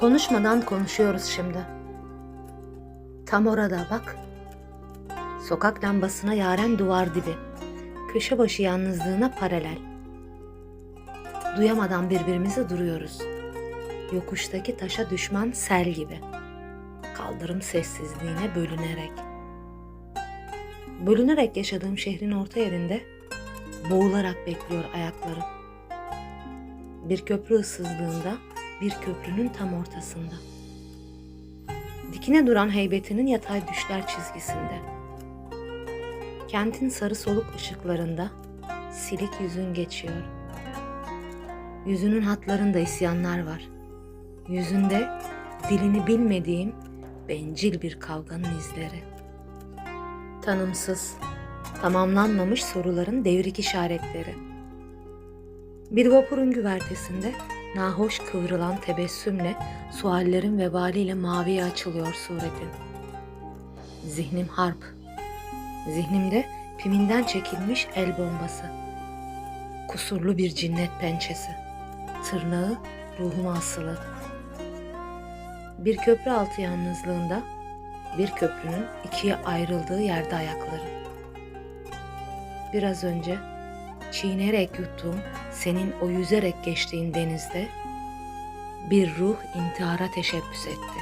Konuşmadan konuşuyoruz şimdi. Tam orada bak. Sokak lambasına yaren duvar dibi. Köşe başı yalnızlığına paralel. Duyamadan birbirimizi duruyoruz. Yokuştaki taşa düşman sel gibi. Kaldırım sessizliğine bölünerek. Bölünerek yaşadığım şehrin orta yerinde boğularak bekliyor ayaklarım. Bir köprü ıssızlığında, bir köprünün tam ortasında. Dikine duran heybetinin yatay düşler çizgisinde. Kentin sarı soluk ışıklarında silik yüzün geçiyor. Yüzünün hatlarında isyanlar var. Yüzünde dilini bilmediğim bencil bir kavganın izleri. Tanımsız, tamamlanmamış soruların devrik işaretleri. Bir vapurun güvertesinde nahoş kıvrılan tebessümle suallerin vebaliyle maviye açılıyor suretin. Zihnim harp. Zihnimde piminden çekilmiş el bombası. Kusurlu bir cinnet pençesi. Tırnağı ruhuma asılı. Bir köprü altı yalnızlığında bir köprünün ikiye ayrıldığı yerde ayaklarım. Biraz önce çiğnerek yuttuğum senin o yüzerek geçtiğin denizde bir ruh intihara teşebbüs etti.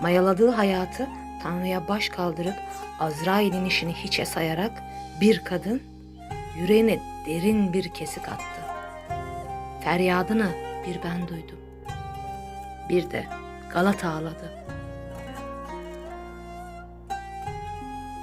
Mayaladığı hayatı Tanrı'ya baş kaldırıp Azrail'in işini hiçe sayarak bir kadın yüreğine derin bir kesik attı. Feryadını bir ben duydum. Bir de Galata ağladı.